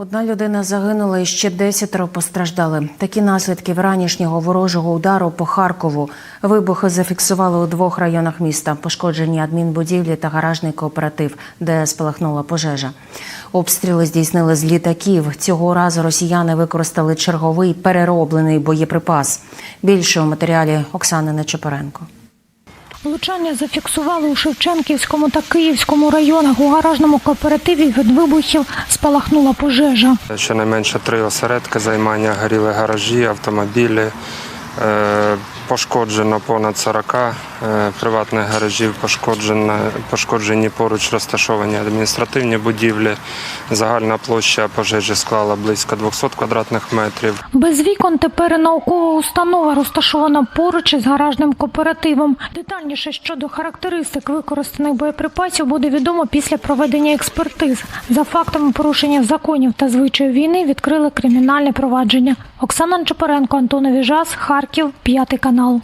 Одна людина загинула і ще десятеро постраждали. Такі наслідки вранішнього ворожого удару по Харкову. Вибухи зафіксували у двох районах міста. Пошкоджені адмінбудівлі та гаражний кооператив, де спалахнула пожежа. Обстріли здійснили з літаків. Цього разу росіяни використали черговий перероблений боєприпас. Більше у матеріалі Оксани Нечепоренко. Влучання зафіксували у Шевченківському та Київському районах. У гаражному кооперативі від вибухів спалахнула пожежа. Щонайменше три осередки займання, горіли гаражі, автомобілі. Е, Пошкоджено понад 40 е, приватних гаражів, пошкоджені поруч розташовані адміністративні будівлі. Загальна площа пожежі склала близько 200 квадратних метрів. Без вікон тепер наукова установа розташована поруч із гаражним кооперативом. Детальніше щодо характеристик використаних боєприпасів буде відомо після проведення експертиз. За фактами порушення законів та звичаїв війни відкрили кримінальне провадження. Оксана Чепоренко, Антон Віжас, Харків, п'ятий канал.